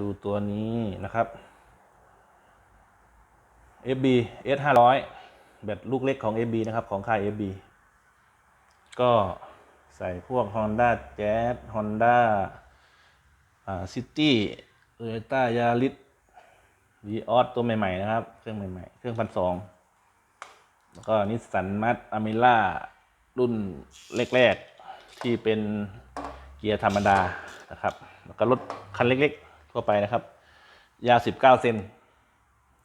ดูตัวนี้นะครับ FB S 5 0 0แบตลูกเล็กของ FB นะครับ ของค่าย FB ก็ใส่พวก Honda Jazz Honda อ่า City Toyota Yaris v ีออสตัวใหม่ ๆ นะครับ เครื่องใหม่ ๆ เครื่องพันสองแล้วก็นิสสันมัตอ m มิล่ารุ่นแรก ๆ ที่เป็นเกียร์ธรรมดานะครับ แล้วก็รถคันเล็ก ๆ ทั่วไปนะครับ ยาว 19 เซน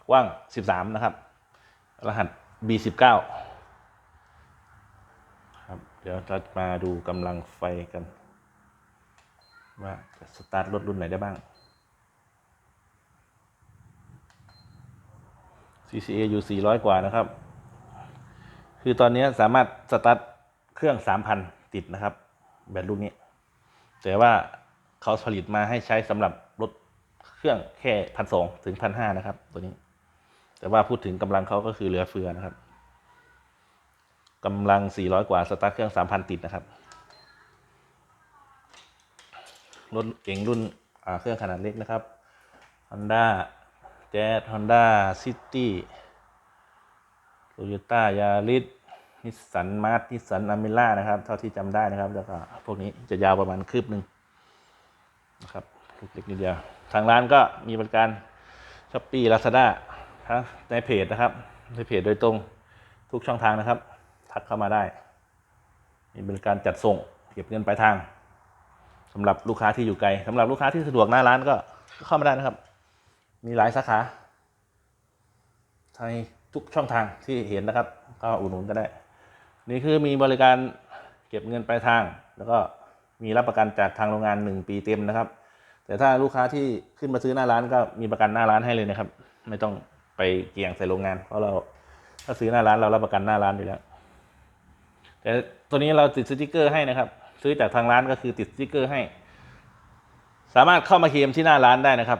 กว้าง 13 นะครับ รหัส B19 ครับ เดี๋ยวเรามาดูกำลังไฟกัน ว่าจะสตาร์ทรถรุ่นไหนได้บ้าง CCA อยู่ 400 กว่านะครับ คือตอนนี้สามารถสตาร์ทเครื่อง 3,000 ติดนะครับ แบตรุ่นนี้ แต่ว่าเขาผลิตมาให้ใช้สำหรับ เครื่องแค่พันสองถึงพันห้านะครับ ตัวนี้ แต่ว่าพูดถึงกำลังเขาก็คือเหลือเฟือนะครับกำลัง400กว่าสตาร์ทเครื่อง3,000ติดนะครับรถเก่งรุ่นเครื่องขนาดเล็กนะครับ Honda Jazz Honda City Toyota Yaris นิสสันมาร์ทนิสสันอ m มิล่านะครับ เท่าที่จำได้นะครับ แล้วก็พวกนี้จะยาวประมาณคืบหนึ่งนะครับลูกเล็กนิดเดียว ทางร้านก็มีบริการช้อปปี้ลาซาด้าในเพจนะครับ ในเพจโดยตรงทุกช่องทางนะครับ ทักเข้ามาได้ มีบริการจัดส่ง เก็บเงินปลายทางสำหรับลูกค้าที่อยู่ไกลสำหรับลูกค้าที่สะดวกหน้าร้านก็เข้ามาได้นะครับ มีหลายสาขาในทุกช่องทางที่เห็นนะครับก็อุดหนุนก็ได้ นี่คือมีบริการเก็บเงินปลายทาง แล้วก็มีรับประกันจากทางโรงงาน 1 ปีเต็มนะครับ แต่ถ้าลูกค้าที่ขึ้นมาซื้อหน้าร้านก็มีประกันหน้าร้านให้เลยนะครับ ไม่ต้องไปเกี่ยงใส่โรงงาน เพราะเราถ้าซื้อหน้าร้านเรารับประกันหน้าร้านอยู่แล้วแต่ตัวนี้เราติดสติกเกอร์ให้นะครับ ซื้อจากทางร้านก็คือติดสติกเกอร์ให้ สามารถเข้ามาเคลมที่หน้าร้านได้นะครับ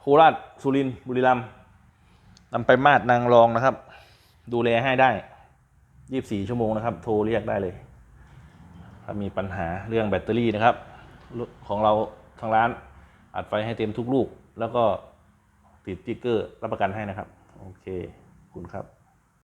โคราชสุรินทร์บุรีรัมย์นำไปมาดนางรองนะครับ ดูแลให้ได้24ชั่วโมงนะครับ โทรเรียกได้เลยถ้ามีปัญหาเรื่องแบตเตอรี่นะครับ ของเรา ทางร้านอัดไฟให้เต็มทุกลูก แล้วก็ติดติ๊กเกอร์รับประกันให้นะครับ โอเคคุณครับ